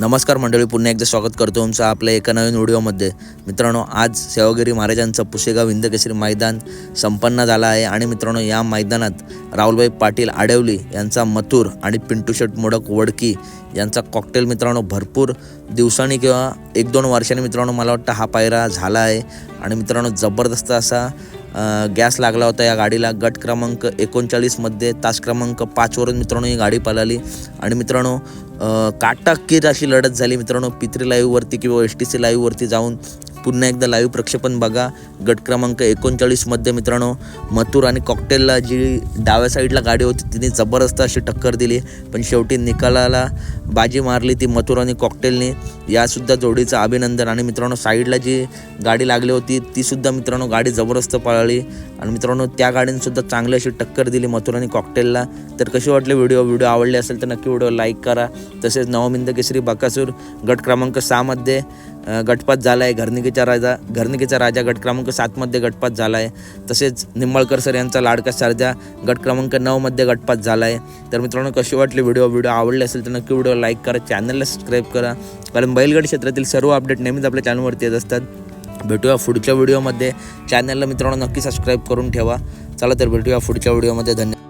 नमस्कार मंडळी पुन्हा एकदा स्वागत करतो तुमचं आपल्या एका नवीन व्हिडिओमध्ये. मित्रांनो आज सेवागिरी महाराजांचं पुसेगाव हिंदकेसरी मैदान संपन्न झालं आहे आणि मित्रांनो या मैदानात राहुलभाई पाटील आडवली यांचा मथुर आणि पिंटू शेट मोडक वडकी यांचा कॉकटेल मित्रांनो भरपूर दिवसांनी किंवा एक दोन वर्षांनी मित्रांनो मला वाटतं हा पायरा झाला आहे. आणि मित्रांनो जबरदस्त असा गॅस लागला होता या गाडीला. गट क्रमांक एकोणचाळीसमध्ये तास क्रमांक पाचवरून मित्रांनो ही गाडी पळाली. आणि मित्रांनो काटाकीर अशी लढत झाली मित्रांनो. पित्री लाईव्हवरती किंवा एस टी सी लाईव्हवरती जाऊन पुन्हा एकदा लाईव्ह प्रक्षेपण बघा. गट क्रमांक एकोणचाळीसमध्ये मित्रांनो मथुर आणि कॉकटेलला जी डाव्या साईडला गाडी होती तिने जबरदस्त अशी टक्कर दिली. पण शेवटी निकालाला बाजी मारली ती मथुर आणि कॉकटेलने यासुद्धा जोडीचं अभिनंदन. आणि मित्रांनो साईडला जी गाडी लागली होती तीसुद्धा मित्रांनो गाडी जबरदस्त पळाली. आणि मित्रांनो त्या गाडीनेसुद्धा चांगली अशी टक्कर दिली मथुर आणि कॉकटेलला तर कशी वाटले व्हिडिओ व्हिडिओ आवडले असेल तर नक्की व्हिडिओ लाईक करा. तसेच नवमिंद केसरी बकासूर गट क्रमांक सहामध्ये गटपात झाला आहे घरनिकेचा राजा घरनिकेचा राजा गट क्रमांक सातमध्ये गटपात झाला आहे तसेच निंबाळकर सर यांचा लाडका सारजा गट क्रमांक नऊमध्ये गटपात झाला आहे तर मित्रांनो कशी वाटली व्हिडिओ? व्हिडिओ आवडले असेल तर नक्की व्हिडिओ लाईक करा चॅनलला सबस्क्राईब करा. कारण बैलगड क्षेत्रातील सर्व अपडेट नेहमीच आपल्या चॅनलवरती येत असतात. भेटूया पुढच्या व्हिडिओमध्ये. चॅनलला मित्रांनो नक्की सबस्क्राईब करून ठेवा. चला तर भेटूया पुढच्या व्हिडिओमध्ये. धन्यवाद.